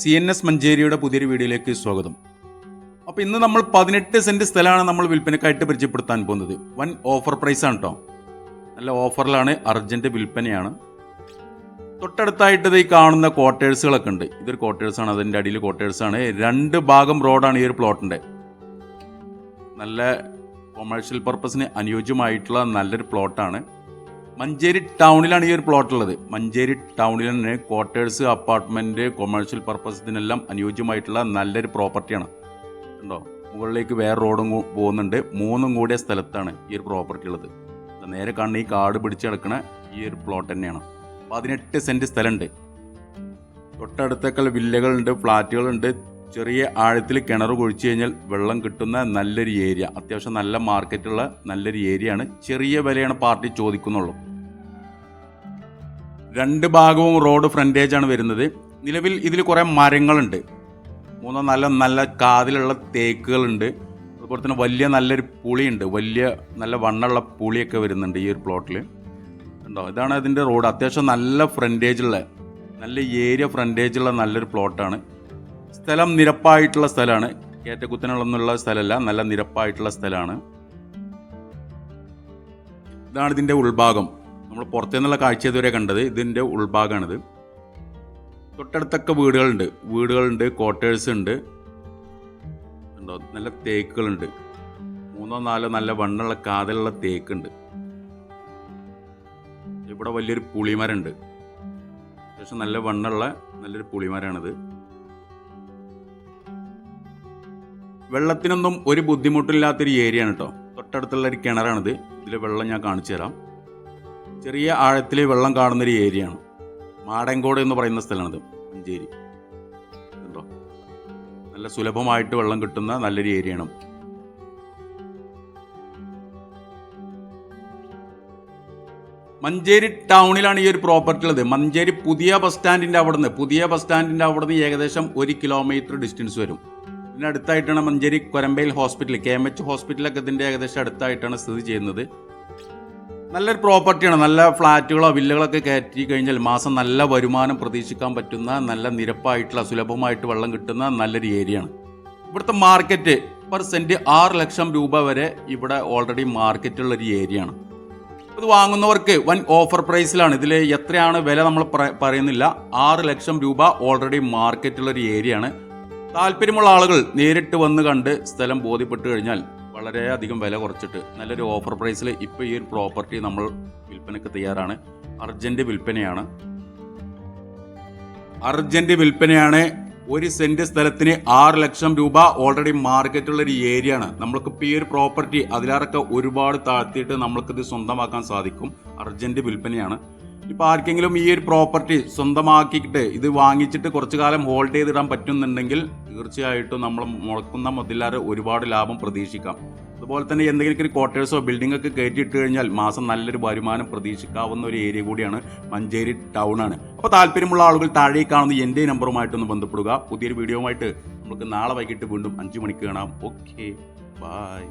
C N S മഞ്ചേരിയുടെ പുതിയൊരു വീഡിയോയിലേക്ക് സ്വാഗതം. അപ്പോൾ ഇന്ന് നമ്മൾ പതിനെട്ട് സെന്റ് സ്ഥലമാണ് നമ്മൾ വിൽപ്പനക്കായിട്ട് പരിചയപ്പെടുത്താൻ പോകുന്നത്. വൻ ഓഫർ പ്രൈസാണ് കേട്ടോ നല്ല ഓഫറിലാണ് അർജന്റ് വിൽപ്പനയാണ്. തൊട്ടടുത്തായിട്ട് ഈ കാണുന്ന ക്വാർട്ടേഴ്സുകളൊക്കെ ഉണ്ട്. ഇതൊരു ക്വാർട്ടേഴ്സാണ് അതിന്റെ അടിയിൽ ക്വാർട്ടേഴ്സാണ് രണ്ട് ഭാഗം റോഡാണ് ഈ ഒരു പ്ലോട്ടിന്റെ നല്ല കൊമേഴ്ഷ്യൽ പർപ്പസിന് അനുയോജ്യമായിട്ടുള്ള നല്ലൊരു പ്ലോട്ടാണ് മഞ്ചേരി ടൗണിലാണ് ഈ ഒരു പ്ലോട്ട് ഉള്ളത്. മഞ്ചേരി ടൗണിൽ തന്നെ ക്വാർട്ടേഴ്സ് അപ്പാർട്ട്മെന്റ് കൊമേഴ്ഷ്യൽ പർപ്പസിനെല്ലാം അനുയോജ്യമായിട്ടുള്ള നല്ലൊരു പ്രോപ്പർട്ടിയാണ് ഉണ്ടോ മുകളിലേക്ക് വേറെ റോഡും പോകുന്നുണ്ട്. മൂന്നും കൂടിയ സ്ഥലത്താണ് ഈ ഒരു പ്രോപ്പർട്ടി ഉള്ളത്. നേരെ കാണുന്ന ഈ കാട് പിടിച്ച് കിടക്കുന്ന ഈ ഒരു പ്ലോട്ട് തന്നെയാണ്. പതിനെട്ട് സെന്റ് സ്ഥലമുണ്ട്. തൊട്ടടുത്തേക്കുള്ള വില്ലകളുണ്ട് ഫ്ലാറ്റുകളുണ്ട്. ചെറിയ ആഴത്തിൽ കിണർ കുഴിച്ചു കഴിഞ്ഞാൽ വെള്ളം കിട്ടുന്ന നല്ലൊരു ഏരിയ അത്യാവശ്യം നല്ല മാർക്കറ്റുള്ള നല്ലൊരു ഏരിയയാണ് ചെറിയ വിലയാണ് പാർട്ടി ചോദിക്കുന്നുള്ളൂ. രണ്ട് ഭാഗവും റോഡ് ഫ്രണ്ടേജ് ആണ് വരുന്നത്. നിലവിൽ ഇതിൽ കുറേ മരങ്ങളുണ്ട്. മൂന്നോ നല്ല നല്ല കാതിലുള്ള തേക്കുകളുണ്ട്. അതുപോലെ തന്നെ വലിയ നല്ലൊരു പുളിയുണ്ട്. വലിയ നല്ല വണ്ണുള്ള പുളിയൊക്കെ വരുന്നുണ്ട് ഈ ഒരു പ്ലോട്ടിൽ ഉണ്ടോ ഇതാണ് അതിന്റെ റോഡ്. അത്യാവശ്യം നല്ല ഫ്രണ്ടേജുള്ള നല്ല ഏരിയ ഫ്രണ്ടേജുള്ള നല്ലൊരു പ്ലോട്ടാണ് സ്ഥലം നിരപ്പായിട്ടുള്ള സ്ഥലമാണ്. ഏറ്റക്കുത്തനുള്ളൊന്നുള്ള സ്ഥലമല്ല നല്ല നിരപ്പായിട്ടുള്ള സ്ഥലമാണ്. ഇതാണ് ഇതിന്റെ ഉൾഭാഗം. നമ്മൾ പുറത്തു നിന്നുള്ള കാഴ്ച ഇതുവരെ കണ്ടത് ഇതിന്റെ ഉൾഭാഗമാണിത് തൊട്ടടുത്തൊക്കെ വീടുകളുണ്ട്. വീടുകളുണ്ട് ക്വാർട്ടേഴ്സ് ഉണ്ട്. ഉണ്ടോ? നല്ല തേക്കുകളുണ്ട്. മൂന്നോ നാലോ നല്ല വണ്ണുള്ള കാതലുള്ള തേക്കുണ്ട്. ഇവിടെ വലിയൊരു പുളിമരമുണ്ട്. അത്യാവശ്യം നല്ല വണ്ണുള്ള നല്ലൊരു പുളിമരമാണിത്. വെള്ളത്തിനൊന്നും ഒരു ബുദ്ധിമുട്ടില്ലാത്തൊരു ഏരിയ ആണ് കേട്ടോ തൊട്ടടുത്തുള്ള ഒരു കിണറാണിത്. ഇതിൽ വെള്ളം ഞാൻ കാണിച്ചു തരാം ചെറിയ ആഴത്തിൽ വെള്ളം കാണുന്നൊരു ഏരിയ ആണ് മാടങ്കോട് എന്ന് പറയുന്ന സ്ഥലമാണിത് മഞ്ചേരി. കേട്ടോ നല്ല സുലഭമായിട്ട് വെള്ളം കിട്ടുന്ന നല്ലൊരു ഏരിയയാണ്. മഞ്ചേരി ടൗണിലാണ് ഈ ഒരു പ്രോപ്പർട്ടി ഉള്ളത്. മഞ്ചേരി പുതിയ ബസ് സ്റ്റാൻഡിന്റെ അവിടുന്ന് പുതിയ ബസ് സ്റ്റാൻഡിന്റെ അവിടുന്ന് ഏകദേശം ഒരു കിലോമീറ്റർ ഡിസ്റ്റൻസ് വരും. പിന്നെ അടുത്തായിട്ടാണ് മഞ്ചേരി കൊരമ്പയിൽ ഹോസ്പിറ്റൽ കെ എം എച്ച് ഹോസ്പിറ്റലൊക്കെ ഇതിന്റെ ഏകദേശം അടുത്തായിട്ടാണ് സ്ഥിതി ചെയ്യുന്നത്. നല്ലൊരു പ്രോപ്പർട്ടിയാണ്. നല്ല ഫ്ലാറ്റുകളോ വില്ലകളൊക്കെ കയറ്റി കഴിഞ്ഞാൽ മാസം നല്ല വരുമാനം പ്രതീക്ഷിക്കാൻ പറ്റുന്ന നല്ല നിരപ്പായിട്ടുള്ള സുലഭമായിട്ട് വെള്ളം കിട്ടുന്ന നല്ലൊരു ഏരിയയാണ്. ഇവിടുത്തെ മാർക്കറ്റ് പെർ സെന്റ് ആറ് ലക്ഷം രൂപ വരെ ഇവിടെ ഓൾറെഡി മാർക്കറ്റുള്ള ഒരു ഏരിയയാണ്. ഇത് വാങ്ങുന്നവർക്ക് വൻ ഓഫർ പ്രൈസിലാണ് ഇതിൽ എത്രയാണ് വില നമ്മൾ പറയുന്നില്ല. ആറ് ലക്ഷം രൂപ ഓൾറെഡി മാർക്കറ്റുള്ള ഒരു ഏരിയയാണ്. താല്പര്യമുള്ള ആളുകൾ നേരിട്ട് വന്ന് കണ്ട് സ്ഥലം ബോധ്യപ്പെട്ട് കഴിഞ്ഞാൽ വളരെയധികം വില കുറച്ചിട്ട് നല്ലൊരു ഓഫർ പ്രൈസിൽ ഇപ്പോൾ ഈ ഒരു പ്രോപ്പർട്ടി നമ്മൾ വിൽപ്പനയ്ക്ക് തയ്യാറാണ്. അർജന്റ് വിൽപ്പനയാണ്. അർജന്റ് വിൽപ്പനയാണ് ഒരു സെന്റ് സ്ഥലത്തിന് ആറ് ലക്ഷം രൂപ ഓൾറെഡി മാർക്കറ്റുള്ള ഒരു ഏരിയ ആണ്. നമ്മൾക്ക് ഇപ്പോൾ ഈ ഒരു പ്രോപ്പർട്ടി അതിലാറൊക്കെ ഒരുപാട് താഴ്ത്തിയിട്ട് നമ്മൾക്കിത് സ്വന്തമാക്കാൻ സാധിക്കും. അർജന്റ് വിൽപ്പനയാണ്. ഇപ്പോൾ ആർക്കെങ്കിലും ഈ ഒരു പ്രോപ്പർട്ടി സ്വന്തമാക്കിയിട്ട് ഇത് വാങ്ങിച്ചിട്ട് കുറച്ചു കാലം ഹോൾഡ് ചെയ്തിടാൻ പറ്റുന്നുണ്ടെങ്കിൽ തീർച്ചയായിട്ടും നമ്മൾ മുളക്കുന്ന മുതലാറ് ഒരുപാട് ലാഭം പ്രതീക്ഷിക്കാം. അതുപോലെ തന്നെ എന്തെങ്കിലും ഒരു ക്വാർട്ടേഴ്സോ ബിൽഡിംഗ് ഒക്കെ കയറ്റിയിട്ട് കഴിഞ്ഞാൽ മാസം നല്ലൊരു വരുമാനം പ്രതീക്ഷിക്കാവുന്ന ഒരു ഏരിയ കൂടിയാണ് മഞ്ചേരി ടൗൺ ആണ്. അപ്പോൾ താല്പര്യമുള്ള ആളുകൾ താഴെ കാണുന്ന എന്റെ നമ്പറുമായിട്ടൊന്ന് ബന്ധപ്പെടുക. പുതിയൊരു വീഡിയോയുമായിട്ട് നമുക്ക് നാളെ വൈകിട്ട് വീണ്ടും അഞ്ച് മണിക്ക് കാണാം. Okay bye